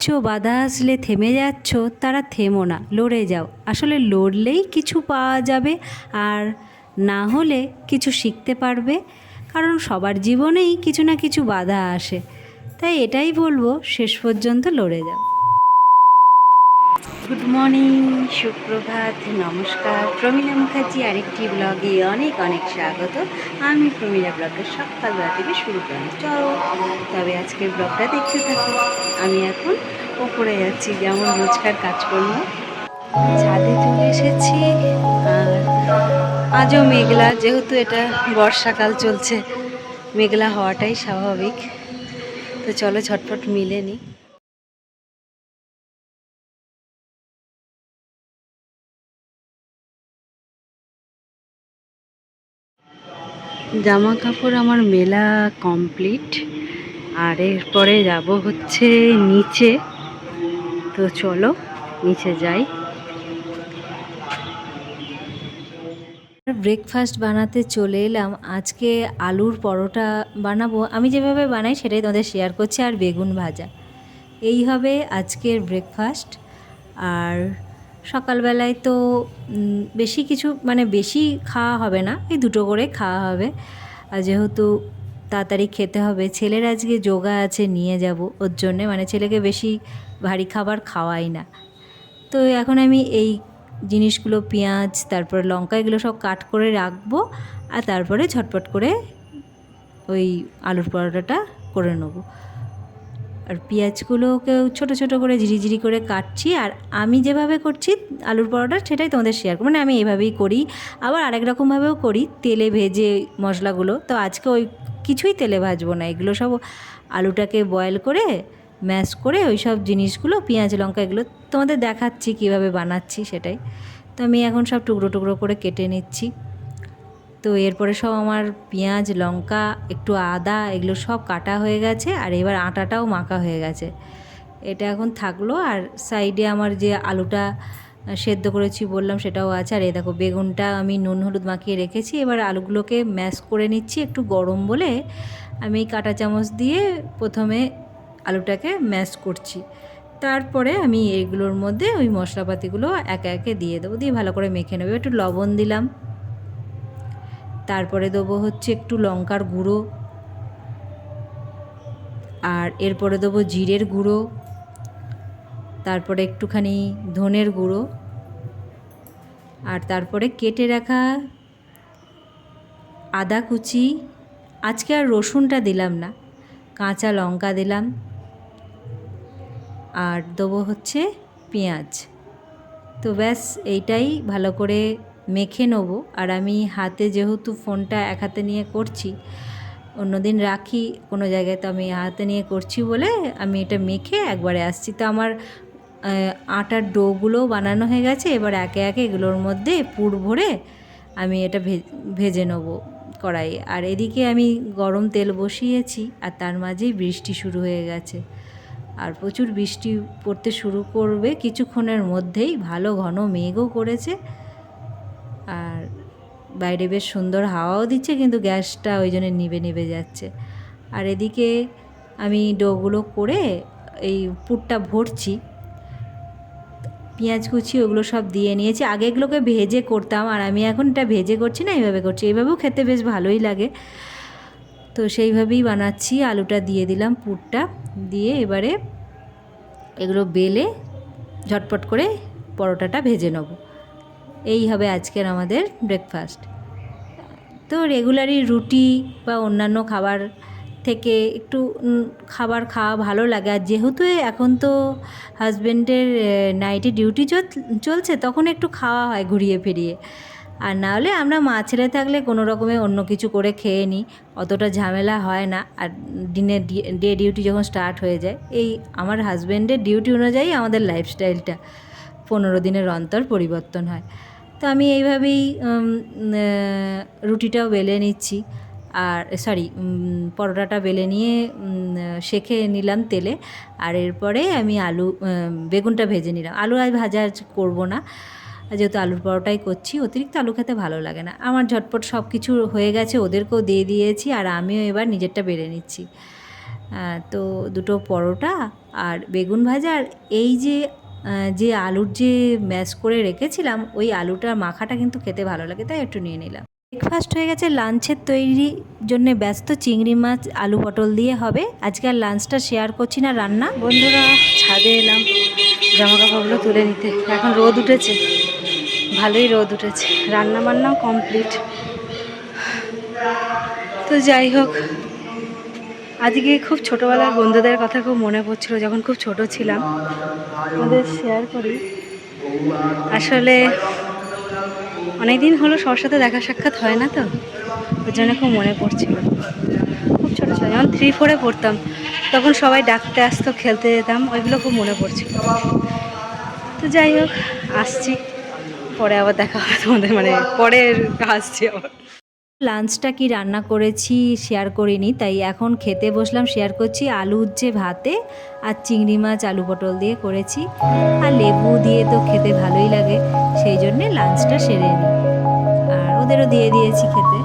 কিছু বাধা আসলে থেমে যাচ্ছ, তারা থেমো না, লড়ে যাও। আসলে লড়লেই কিছু পাওয়া যাবে আর না হলে কিছু শিখতে পারবে, কারণ সবার জীবনেই কিছু না কিছু বাধা আসে। তাই এটাই বলব, শেষ পর্যন্ত লড়ে যাও। গুড মর্নিং সুপ্রভাত, নমস্কার। প্রমীলা মুখার্জি আরেকটি ব্লগে অনেক অনেক স্বাগত। আমি প্রমীলা ব্লগের সকালবেলা থেকে শুরু করলাম। চলো, তবে আজকের ব্লগটা দেখতে থাকো। আমি এখন ওপরে যাচ্ছি, যেমন রোজকার কাজকর্ম। ছাদে চলে এসেছি, আর আজও মেঘলা, যেহেতু এটা বর্ষাকাল চলছে, মেঘলা হওয়াটাই স্বাভাবিক। তো চলো ঝটপট মিলে নিই। জামা কাপড় আমার মেলা কমপ্লিট, আর এরপরে যাব হচ্ছে নিচে। তো চলো, নিচে যাই। ব্রেকফাস্ট বানাতে চলে এলাম। আজকে আলুর পরোটা বানাবো। আমি যেভাবে বানাই সেটাই তোমাদের শেয়ার করছি, আর বেগুন ভাজা। এই হবে আজকের ব্রেকফাস্ট আর সকালবেলায় তো বেশি কিছু মানে বেশি খাওয়া হবে না। এই দুটো করে খাওয়া হবে। আর যেহেতু তাড়াতাড়ি খেতে হবে। ছেলের আজকে যোগা আছে, নিয়ে যাব। ওর জন্যে মানে ছেলেকে বেশি ভারী খাবার খাওয়াই না। তো এখন আমি এই জিনিসগুলো, পেঁয়াজ, তারপরে লঙ্কা, এগুলো সব কাট করে রাখব আর তারপরে ঝটপট করে ওই আলুর পরোটাটা করে নেব। আর পেঁয়াজগুলোকেও ছোটো ছোটো করে ঝিরিঝিরি করে কাটছি আর আমি যেভাবে করছি আলুর পরোটা সেটাই তোমাদের শেয়ার করব। মানে আমি এভাবেই করি। আবার আরেক রকমভাবেও করি, তেলে ভেজে মশলাগুলো। তো আজকে ওই কিছুই তেলে ভাজবো না। এগুলো সব আলুটাকে বয়েল করে ম্যাশ করে ওই সব জিনিসগুলো, পেঁয়াজ, লঙ্কা এগুলো তোমাদের দেখাচ্ছি কীভাবে বানাচ্ছি সেটাই। তো আমি এখন সব টুকরো টুকরো করে কেটে নিচ্ছি। তো এরপরে সব আমার পেঁয়াজ, লঙ্কা, একটু আদা এগুলো সব কাটা হয়ে গেছে আর এবার আটাটাও মাখা হয়ে গেছে। এটা এখন থাকল আর সাইডে আমার যে আলুটা সেদ্ধ করেছি বললাম, সেটাও আছে। আর এই দেখো, বেগুনটা আমি নুন হলুদ মাখিয়ে রেখেছি। এবার আলুগুলোকে ম্যাশ করে নিচ্ছি একটু গরম বলে। আমি কাঁটা চামচ দিয়ে প্রথমে আলুটাকে ম্যাশ করছি। তারপরে আমি এইগুলোর মধ্যে ওই মশলাপাতিগুলো একে একে দিয়ে দেবো, দিয়ে ভালো করে মেখে নেব। একটু লবণ দিলাম। তারপরে দেবো হচ্ছে একটু লঙ্কার গুঁড়ো। আর এরপরে দেবো জিরের গুঁড়ো। তারপরে একটুখানি ধনের গুঁড়ো। আর তারপরে কেটে রাখা আদা কুচি। আজকে আর রসুনটা দিলাম না, কাঁচা লঙ্কা দিলাম। আর দেবো হচ্ছে পেঁয়াজ। তো ব্যাস, এইটাই ভালো করে মেখে নেব। আর আমি হাতে যেহেতু ফোনটা এক হাতে নিয়ে করছি, অন্যদিন রাখি, কোনো জায়গায় তো আমি হাতে নিয়ে করছি বলে আমি এটা মেখে একবারে আসছি। তো আমার আটার ডোগুলোও বানানো হয়ে গেছে। এবার একে একে এগুলোর মধ্যে পুর ভরে আমি এটা ভেজে নেব কড়াইয়ে। আর এদিকে আমি গরম তেল বসিয়েছি আর তার মাঝেই বৃষ্টি শুরু হয়ে গেছে। আর প্রচুর বৃষ্টি পড়তে শুরু করবে কিছুক্ষণের মধ্যেই। ভালো ঘন মেঘও করেছে। আর বাইরে বেশ সুন্দর হাওয়াও দিচ্ছে কিন্তু গ্যাসটা ওই জন্য নিভে নিভে যাচ্ছে। আর এদিকে আমি ডোগুলো করে এই পুরটা ভরছি। পেঁয়াজ কুচি ওগুলো সব দিয়ে নিয়েছি। আগে এগুলোকে ভেজে করতাম আর আমি এখন এটা ভেজে করছি না, এইভাবে করছি। এইভাবেও খেতে বেশ ভালোই লাগে। তো সেইভাবেই বানাচ্ছি, আলুটা দিয়ে দিলাম পুরটা। দিয়ে এবারে এগুলো বেলে ঝটপট করে পরোটাটা ভেজে নেব। এই হবে আজকের আমাদের ব্রেকফাস্ট তো রেগুলারই রুটি বা অন্যান্য খাবার থেকে একটু খাবার খাওয়া ভালো লাগে। আর যেহেতু এখন তো হাজব্যান্ডের নাইটে ডিউটি চলছে, তখন একটু খাওয়া হয় ঘুরিয়ে ফিরিয়ে। আর না হলে আমরা মা ছেলে থাকলে কোনো রকমে অন্য কিছু করে খেয়ে নিই, অতটা ঝামেলা হয় না। আর দিনের ডে ডিউটি যখন স্টার্ট হয়ে যায়, এই আমার হাজব্যান্ডের ডিউটি অনুযায়ী আমাদের লাইফস্টাইলটা পনেরো দিনের অন্তর পরিবর্তন হয়। তো আমি এইভাবেই রুটিটাও বেলে নিচ্ছি। আর সরি পরোটাটা বেলে নিয়ে সেঁকে নিলাম তেলে। আর এরপরে আমি আলু বেগুনটা ভেজে নিলাম। আলু আর ভাজা করব না। যেহেতু আলুর পরোটাই করছি, অতিরিক্ত আলু খেতে ভালো লাগে না। আমার ঝটপট সব কিছু হয়ে গেছে, ওদেরকেও দিয়ে দিয়েছি, আর আমিও এবার নিজেরটা বেড়ে নিচ্ছি। তো দুটো পরোটা আর বেগুন ভাজা, আর এই যে যে আলুর যে ম্যাশ করে রেখেছিলাম, ওই আলুটার মাখাটা কিন্তু খেতে ভালো লাগে, তাই একটু নিয়ে নিলাম। ব্রেকফাস্ট হয়ে গেছে লাঞ্চের তৈরির জন্য ব্যস্ত চিংড়ি মাছ, আলু পটল দিয়ে হবে। আজকে আর লাঞ্চটা শেয়ার করছি না, রান্না। বন্ধুরা, ছাদে এলাম জামা কাপড়গুলো তুলে নিতে। এখন রোদ উঠেছে। ভালোই রোদ উঠেছে। রান্না বান্নাও কমপ্লিট তো যাই হোক, আজকে খুব ছোটোবেলার বন্ধুদের কথা খুব মনে পড়ছিল, যখন খুব ছোট ছিলাম। আমাদের শেয়ার করি। আসলে অনেক দিন হলো সবার সাথে দেখা সাক্ষাৎ হয় না তো, ওই জন্য খুব মনে পড়ছিল। খুব ছোটো ছোটো যখন থ্রি ফোরে পড়তাম, তখন সবাই ডাকতে আসতো, খেলতে যেতাম, ওইগুলো খুব মনে পড়ছিল। তো যাই হোক, আসছি, পরে আবার দেখা হবে তোমাদের মানে পরের আসছি আবার। লাঞ্চটা কি রান্না করেছি শেয়ার করিনি, তাই এখন খেতে বসলাম শেয়ার করছি আলু উজ্জে ভাতে আর চিংড়ি মাছ, আলু পটল দিয়ে করেছি। আর লেবু দিয়ে তো খেতে ভালোই লাগে, সেই জন্যে লাঞ্চটা সেরে নিই। আর ওদেরও দিয়ে দিয়েছি খেতে।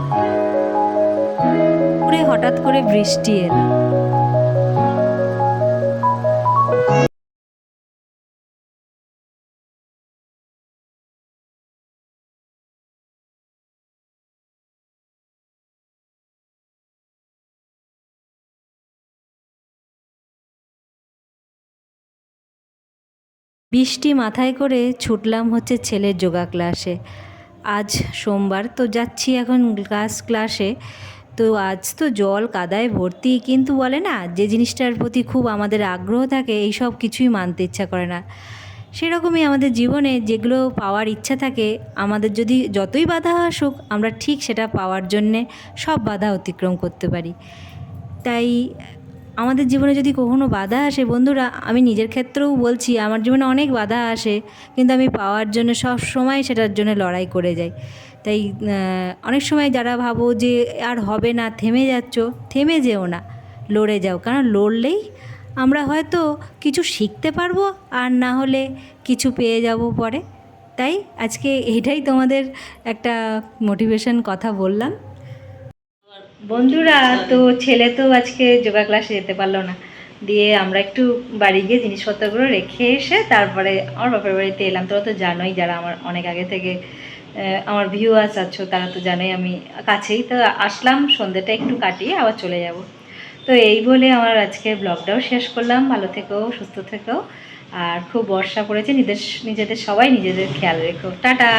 পুরে হঠাৎ করে বৃষ্টি এলো। বৃষ্টি মাথায় করে ছুটলাম হচ্ছে ছেলের যোগা ক্লাসে। আজ সোমবার তো যাচ্ছি এখন ক্লাস ক্লাসে। তো আজ তো জল কাদায় ভর্তি, কিন্তু বলে না, যে জিনিসটার প্রতি খুব আমাদের আগ্রহ থাকে, এই সব কিছুই মানতে ইচ্ছা করে না। সেরকমই আমাদের জীবনে যেগুলো পাওয়ার ইচ্ছা থাকে, আমাদের যদি যতই বাধা আসুক, আমরা ঠিক সেটা পাওয়ার জন্যে সব বাধা অতিক্রম করতে পারি। তাই আমাদের জীবনে যদি কখনো বাধা আসে, বন্ধুরা, আমি নিজের ক্ষেত্রেও বলছি, আমার জীবনে অনেক বাধা আসে, কিন্তু আমি পাওয়ার জন্য সব সময় সেটার জন্য লড়াই করে যাই। তাই অনেক সময় যারা ভাবো যে, আর হবে না, থেমে যাচ্ছ, থেমে যেও না, লড়ে যাও। কারণ লড়লেই আমরা হয়তো কিছু শিখতে পারব, আর না হলে কিছু পেয়ে যাব পরে। তাই আজকে এটাই তোমাদের একটা মোটিভেশন কথা বললাম। বন্ধুরা তো ছেলে তো আজকে যোগা ক্লাসে যেতে পারল না। দিয়ে আমরা একটু বাড়ি গিয়ে জিনিসপত্রগুলো রেখে এসে তারপরে আমার বাপের বাড়িতে এলাম। তোরা তো জানোই যারা আমার অনেক আগে থেকে আমার ভিউয়ার্স আছো তারা তো জানোই আমি কাছেই। তো আসলাম সন্ধ্যেটা একটু কাটিয়ে আবার চলে যাব। তো এই বলে আমার আজকে ব্লগটাও শেষ করলাম। ভালো থেকেও সুস্থ থেকো। আর খুব বর্ষা পড়েছে নিজেদের নিজেদের সবাই নিজেদের খেয়াল রেখো। টাটা!